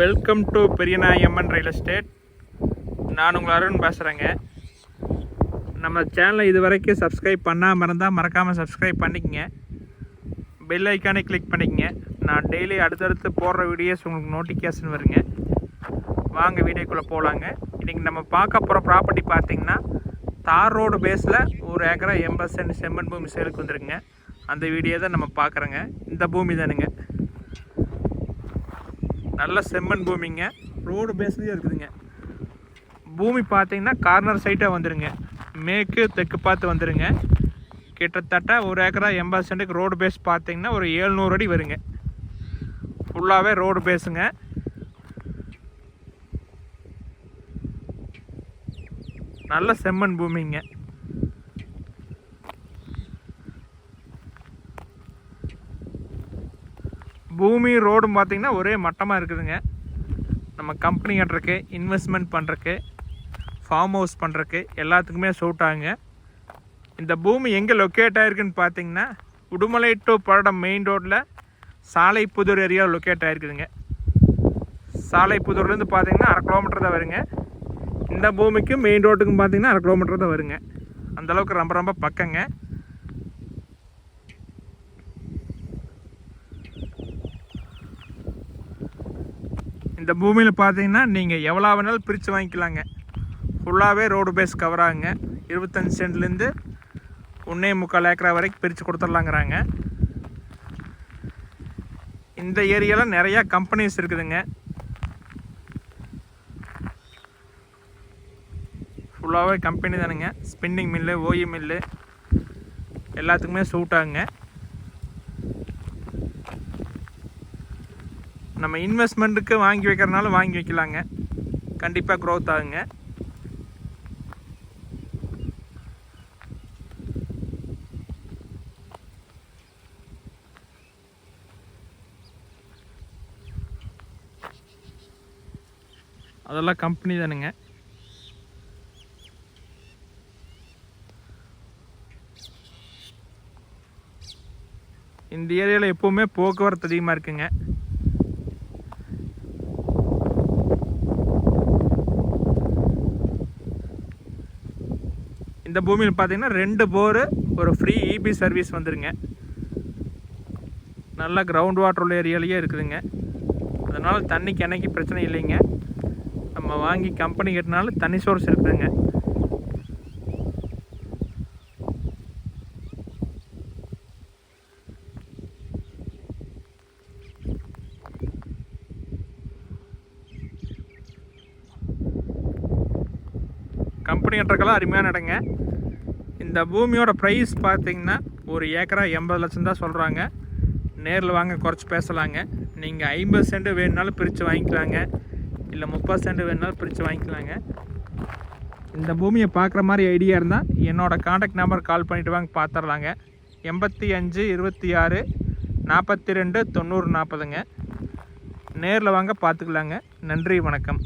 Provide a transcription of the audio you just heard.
Welcome to Periyanayamman real estate நான் உங்கள் அருண் பேசுகிறேங்க நம்ம சேனலை இது வரைக்கும் சப்ஸ்கிரைப் பண்ணாமல் இருந்தால் மறக்காமல் சப்ஸ்கிரைப் பண்ணிக்கங்க. பெல் ஐக்கானை கிளிக் பண்ணிக்கங்க. நான் டெய்லி அடுத்தடுத்து போடுற வீடியோஸ் உங்களுக்கு நோட்டிஃபிகேஷன் வருங்க. வாங்க வீடியோக்குள்ளே போகலாங்க இன்றைக்கி நம்ம பார்க்க போகிற ப்ராப்பர்ட்டி பார்த்தீங்கன்னா தார் ரோடு பேஸில் ஒரு ஏக்கரா எண்பது சென்ட் செம்மன் பூமி சேலுக்கு வந்துருக்குங்க. அந்த வீடியோ தான் நம்ம பார்க்குறோங்க. இந்த பூமி தானுங்க. நல்ல செம்மண் பூமிங்க. ரோடு பேஸ்லேயே இருக்குதுங்க. பூமி பார்த்தீங்கன்னா கார்னர் சைட்டாக வந்துடுங்க மேற்கு தெற்கு பார்த்து வந்துடுங்க கிட்டத்தட்ட ஒரு ஏக்கரா எண்பது சென்ட்டுக்கு ரோடு பேஸ் பார்த்தீங்கன்னா ஒரு ஏழ்நூறு அடி வருங்க. ஃபுல்லாகவே ரோடு பேஸுங்க நல்ல செம்மண் பூமிங்க. பூமி ரோடும் பார்த்திங்கன்னா ஒரே மட்டமாக இருக்குதுங்க. நம்ம கம்பெனி கட்டுறக்கு இன்வெஸ்ட்மெண்ட் பண்ணுறக்கு ஃபார்ம் ஹவுஸ் பண்ணுறக்கு எல்லாத்துக்குமே சூட் ஆகுங்க. இந்த பூமி எங்கே லொக்கேட் ஆகிருக்குன்னு பார்த்தீங்கன்னா உடுமலை டு படம் மெயின் ரோட்டில் சாலைப்புதூர் ஏரியா லொக்கேட் ஆகிருக்குதுங்க சாலைப்புதூர்லேருந்து பார்த்தீங்கன்னா அரை கிலோமீட்டர் தான் வருங்க. இந்த பூமிக்கும் மெயின் ரோட்டுக்கும் பார்த்தீங்கன்னா அரை கிலோமீட்டர் தான் வருங்க. அந்தளவுக்கு ரொம்ப ரொம்ப பக்கங்க. இந்த பூமியில் பார்த்தீங்கன்னா நீங்கள் எவ்வளோ வேணாலும் பிரித்து வாங்கிக்கலாங்க. ஃபுல்லாகவே ரோடு பேஸ் கவர் ஆகுங்க. இருபத்தஞ்சி சென்ட்லேருந்து ஒன்றே முக்கால் ஏக்கரா வரைக்கும் பிரித்து கொடுத்துட்லாங்கிறாங்க. இந்த ஏரியாவில் நிறையா கம்பெனிஸ் இருக்குதுங்க. ஃபுல்லாகவே கம்பெனி தானுங்க. ஸ்பின்னிங் மில்லு ஓயி மில்லு எல்லாத்துக்குமே சூட் ஆகுங்க. நம்ம இன்வெஸ்ட்மெண்ட்டுக்கு வாங்கி வைக்கிறனால வாங்கி வைக்கலாங்க. கண்டிப்பாக க்ரோத் ஆகுங்க. அதெல்லாம் கம்பெனி தானுங்க. இந்த ஏரியாவில் எப்போவுமே போக்குவரத்து அதிகமாக இருக்குங்க. இந்த பூமியில் பார்த்தீங்கன்னா ரெண்டு போரு ஒரு ஃப்ரீ இபி சர்வீஸ் வந்துருங்க. நல்லா கிரவுண்ட் வாட்டர் உள்ள ஏரியாலேயே இருக்குதுங்க. அதனால் தண்ணிக்கு என்னைக்கு பிரச்சனை இல்லைங்க. நம்ம வாங்கி கம்பெனி கட்டினாலும் தண்ணி சோர்ஸ் இருக்குதுங்க. கம்பெனி கட்டுறக்கெல்லாம் அருமையான இடங்க. இந்த பூமியோட ப்ரைஸ் பார்த்தீங்கன்னா ஒரு ஏக்கரா எண்பது லட்சம் தான் சொல்கிறாங்க நேரில் வாங்க குறைச்சி பேசலாங்க. நீங்கள் ஐம்பது சென்ட் வேணுனாலும் பிரித்து வாங்கிக்கலாங்க. இல்லை முப்பது சென்ட் வேணுனாலும் பிரித்து வாங்கிக்கலாங்க. இந்த பூமியை பார்க்குற மாதிரி ஐடியா இருந்தால் என்னோடய காண்டாக்ட் நம்பர் கால் பண்ணிவிட்டு வாங்க பார்த்துடலாங்க எண்பத்தி அஞ்சு இருபத்தி ஆறு நாற்பத்தி ரெண்டு தொண்ணூறு நாற்பதுங்க நேரில் வாங்க பார்த்துக்கலாங்க நன்றி வணக்கம்.